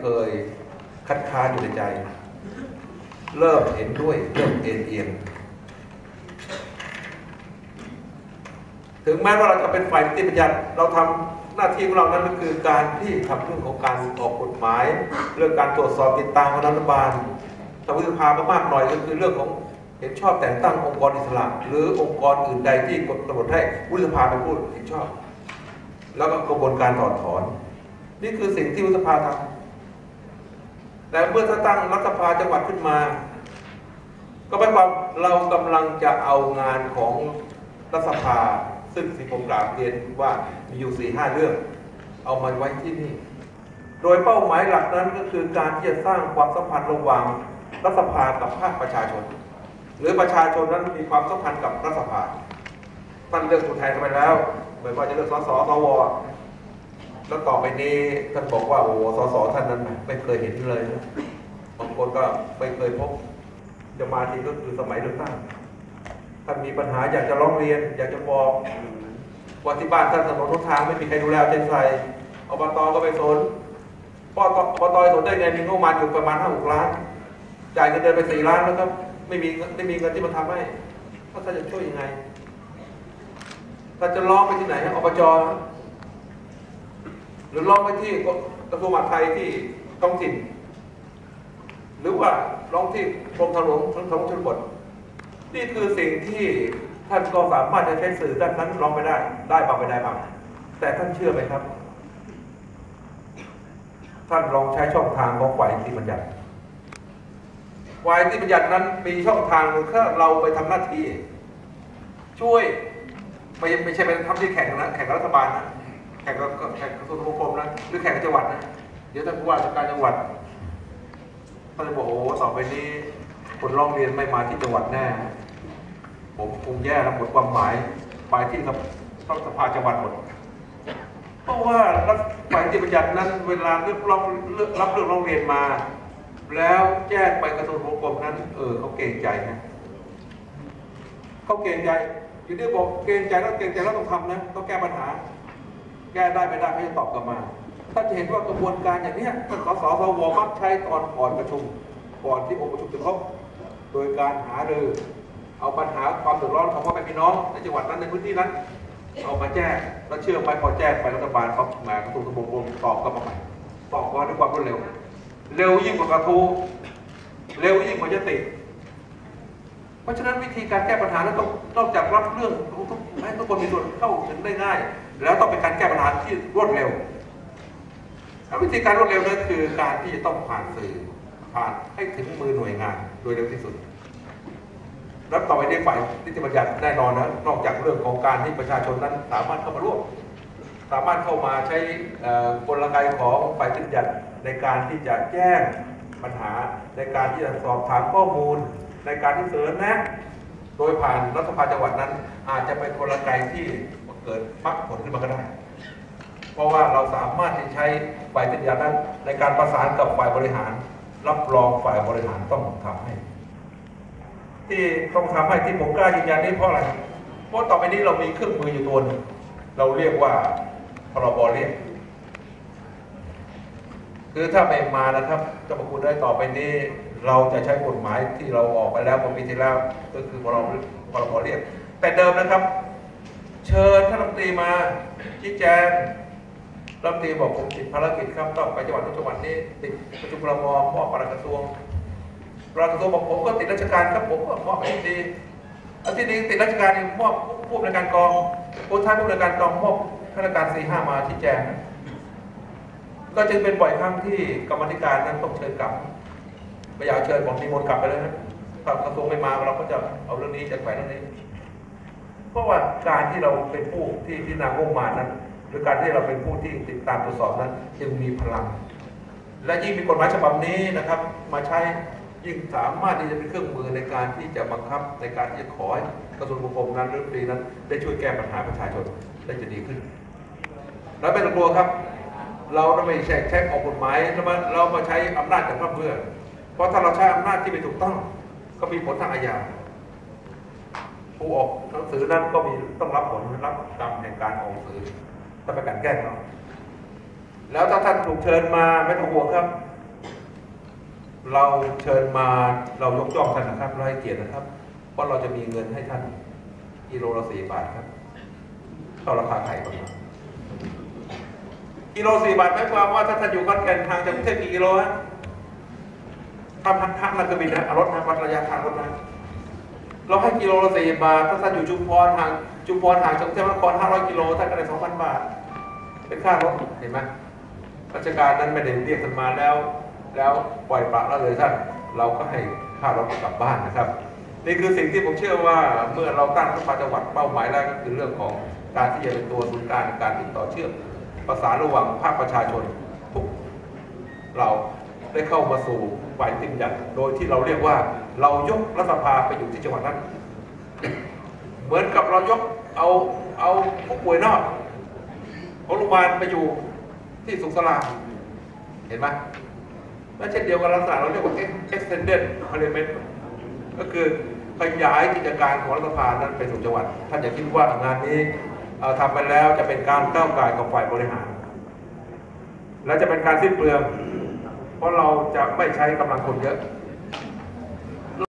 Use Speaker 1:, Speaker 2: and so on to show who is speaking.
Speaker 1: เคยคัดค้านอยู่ในใจ เริ่มเห็นด้วยเริ่มเอ็นเอียงถึงแม้ว่าเราจะเป็นฝ่ายนิติบัญญัติเราทำหน้าที่ของเรานั้นก็คือการที่ทำเรื่องของการออกกฎหมาย เรื่องการตรวจสอบติดตามของรัฐบาลทางวุฒิภามากหน่อยก็คือเรื่องของเห็นชอบแต่งตั้งองค์กรอิสระ หรือองค์กรอื่นใดที่กำหนดให้วุฒิภาเป็นผู้เห็นชอบ แล้วก็กระบวนการถอดถอน นี่คือสิ่งที่วุฒิภาทำ แต่เมื่อถ้าตั้งรัฐสภาจังหวัดขึ้นมา ก็หมายความเรากำลังจะเอางานของรัฐสภา ซึ่งสิผมกราบเรียนว่ามีอยู่สี่ห้าเรื่อง เอามาไว้ที่นี่ โดยเป้าหมายหลักนั้นก็คือการที่จะสร้างความสัมพันธ์ระหว่างรัฐสภากับภาคประชาชน หรือประชาชนนั้นมีความสัมพันธ์กับรัฐสภาท่านเลือกผู้แทนกันไปแล้วไม่ว่าจะเลือกสสสว แล้วต่อไปนี้ท่านบอกว่าโอ้โหสสท่านนั้นไม่เคยเห็นเลยนะบางคนก็ไม่เคยพบจะมาทีก็คือสมัยเลือกตั้งท่านมีปัญหาอยากจะร้องเรียน อยากจะบอกว่าที่บ้านท่านถนนทุกทางไม่มีใครดูแลเช่นไรอบตก็ไปสนพ่ออบตสนได้ไงมีงบประมาณอยู่ประมาณห้าหกล้านจ่ายเงินเดือนไปสี่ล้านแล้วก็ไม่มีไม่มีเงินที่มันทำให้ท่านจะช่วยยังไงท่านจะร้องไปที่ไหนอบจ หรือร้องไปที่กระทรวงมหาดไทยที่ท้องถิ่น หรือว่าร้องที่กรมทางหลวงทางหลวงชนบทนี่คือสิ่งที่ท่านก็สามารถจะใช้สื่อด้านนั้นร้องไปได้ ได้บางไปได้บางแต่ท่านเชื่อไหมครับ ท่านลองใช้ช่องทางของฝ่ายที่บัญญัติฝ่ายที่บัญญัตินั้นมีช่องทางแค่เราไปทำหน้าที่ ช่วยไม่ไม่ใช่ไปทำที่แข่งนะแข่งกับรัฐบาลนะ ข่งกับแข่งกระทรวงคมนะหรือแข่งกับจังหวัดนะเดี๋ยวท่านผู้ว่าราชการจังหวัดท่านจะบอกโอ้ต่อไปนี้คนร้องเรียนไม่มาที่จังหวัดแน่ ผมคงแย่แล้วหมดความหมายไปที่รัฐสภาจังหวัดหมดเพราะว่ารัฐฝ่ายที่บัญญัตินั้น เวลาเรื่องร้องรับเรื่องร้องเรียนมา แล้วแจ้งไปกระทรวงคมนั้น เออเขาเกรงใจนะเขาเกรงใจอยู่ที่บอกเกรงใจแล้วเกรงใจแล้วต้องทำนะต้องแก้ปัญหา แก้ได้ไม่ได้ไม่จะตอบกลับมาถ้าจะเห็นว่ากระบวนการอย่างนี้ท่านสสสวมักใช้ตอนก่อนประชุมก่อนที่องค์ประชุมจะครบโดยการหารือเอาปัญหาความเดือดร้อนของพ่อแม่พี่น้องในจังหวัดนั้นในพื้นที่นั้น เอามาแจ้งแล้วเชื่อไปพอแจ้งไปรัฐบาลเขามากระทรวงทบวงตอบกลับมาใหม่ตอบมาด้วยความรวดเร็ว เร็วยิ่งกว่ากระทู้เร็วยิ่งกว่ายติ เพราะฉะนั้นวิธีการแก้ปัญหานั้นต้องนอกจากรับเรื่องทุกให้ทุกคนมีส่วนเข้าถึงได้ง่าย แล้วต้องเป็นการแก้ปัญหาที่รวดเร็ววิธีการรวดเร็วนั่นคือการที่จะต้องผ่านสื่อผ่านให้ถึงมือหน่วยงานโดยเร็วที่สุดแล้วต่อไปในฝ่ายนิติบัญญัติแน่นอนนะนอกจากเรื่องของการที่ประชาชนนั้นสามารถเข้ามาร่วมสามารถเข้ามาใช้กลไกของฝ่ายนิติบัญญัติในการที่จะแจ้งปัญหาในการที่จะสอบถามข้อมูล ในการที่เสนอแนะ โดยผ่านรัฐสภาจังหวัดนั้น อาจจะเป็นกลไกที่ เกิดพักผลขึ้นมาก็ได้ เพราะว่าเราสามารถที่ใช้ฝ่ายนิติบัญญัตินั้นในการประสานกับฝ่ายบริหาร รับรองฝ่ายบริหารต้องทำให้ ที่ต้องทำให้ที่ผมกล้ายืนยันนี้เพราะอะไร เพราะต่อไปนี้เรามีเครื่องมืออยู่ตัวนึงเราเรียกว่าพรบเรียก คือถ้าไม่มานะครับจะมาคุณได้ต่อไปนี้ เราจะใช้กฎหมายที่เราออกไปแล้วเมื่อปีที่แล้วก็คือพรบพรบเรียก แต่เดิมนะครับ เชิญท่านรัฐมนตรีมาชี้แจงรัฐมนตรีบอกผมติดภารกิจครับต้องไปจังหวัดทุกจังหวัดนี้ติดประชุมรมมอบปลัดกระทรวงปลัดกระทรวงบอกผมก็ติดราชการครับผมก็มอบอธิบดีอธิบดีติดราชการมอบผู้บริการกองผู้ท้ายผู้บริการกองมอบข้าราชการสี่ห้ามาชี้แจง ก็จึงเป็นบ่อยครั้งที่กรรมธิการนั้นต้องเชิญกลับไม่อยากเชิญผมมีมนกลับไปเลยนะถ้ากระทรวงไม่มาเราก็จะเอาเรื่องนี้จะแขวนเรื่องนี้ เพราะว่าการที่เราเป็นผู้ที่พิจารณางบประมาณนั้น หรือการที่เราเป็นผู้ที่ติดตามตรวจสอบนั้นจึงมีพลัง และยิ่งมีกฎหมายฉบับนี้นะครับ มาใช้ยิ่งสามารถที่จะเป็นเครื่องมือในการที่จะบังคับในการที่จะขอให้กระทรวงคมนั้นหรือปีนั้น ได้ช่วยแก้ปัญหาประชาชนได้จะดีขึ้น แล้วไม่ต้องกลัวครับ เราไม่ใช่ใช้ออกกฎหมายแล้วมาเรามาใช้อำนาจจากพระเพื่อ เพราะถ้าเราใช้อำนาจที่ไม่ถูกต้อง ก็มีผลทางอาญา ผู้ออกหนังสือนั้นก็มีต้องรับผลรับกรรมแห่งการออกหนังสือถ้าเป็นการแกล้งเขาแล้วถ้าท่านถูกเชิญมาไม่ต้องห่วงครับ เราเชิญมาเรายกย่องท่านนะครับเราให้เกียรตินะครับ เพราะเราจะมีเงินให้ท่านกิโลละสี่บาทครับเท่าราคาไข่ประมาณกิโลสี่บาทหมายความว่าถ้าท่านอยู่ขอนแก่นทางจากกรุงเทพกี่กิโลฮะทำทางทางนักบินนะรถนะวัดระยะทางรถนะ เราให้กิโลละสี่บาท ถ้าท่านอยู่ชุมพรห่างชุมพรห่างจากกรุงเทพมหานครห้าร้อยกิโลท่านก็ได้สองพันบาท เป็นค่ารถเห็นไหมราชการนั้นไม่ได้เรียกท่านมาแล้ว แล้วปล่อยปละละเลยท่านเราก็ให้ค่ารถกลับบ้านนะครับ นี่คือสิ่งที่ผมเชื่อว่าเมื่อเราตั้งรัฐบาลจังหวัดเป้าหมายแรกก็คือเรื่องของการที่จะเป็นตัวศูนย์กลางในการติดต่อเชื่อมประสานระหว่างภาคประชาชนทุกเรา ได้เข้ามาสู่ฝ่ายติมยันโดยที่เราเรียกว่าเรายกรัฐสภาไปอยู่ที่จังหวัดนั้น เหมือนกับเรายกเอาเอาผู้ป่วยนอกของโรงพยาบาลไปอยู่ที่สุขสลาเห็นไหมและเช่นเดียวกันลักษณะเราเรียกว่า extended parliament ก็คือขยายกิจการของรัฐสภานั้นไปสู่จังหวัด ท่านอย่าคิดว่างานนี้เอ่อทำไปแล้วจะเป็นการก้าวไก่ายกับฝ่ายบริหาร และจะเป็นการสิ้นเปลือง เพราะเราจะไม่ใช้กำลังคนเยอะ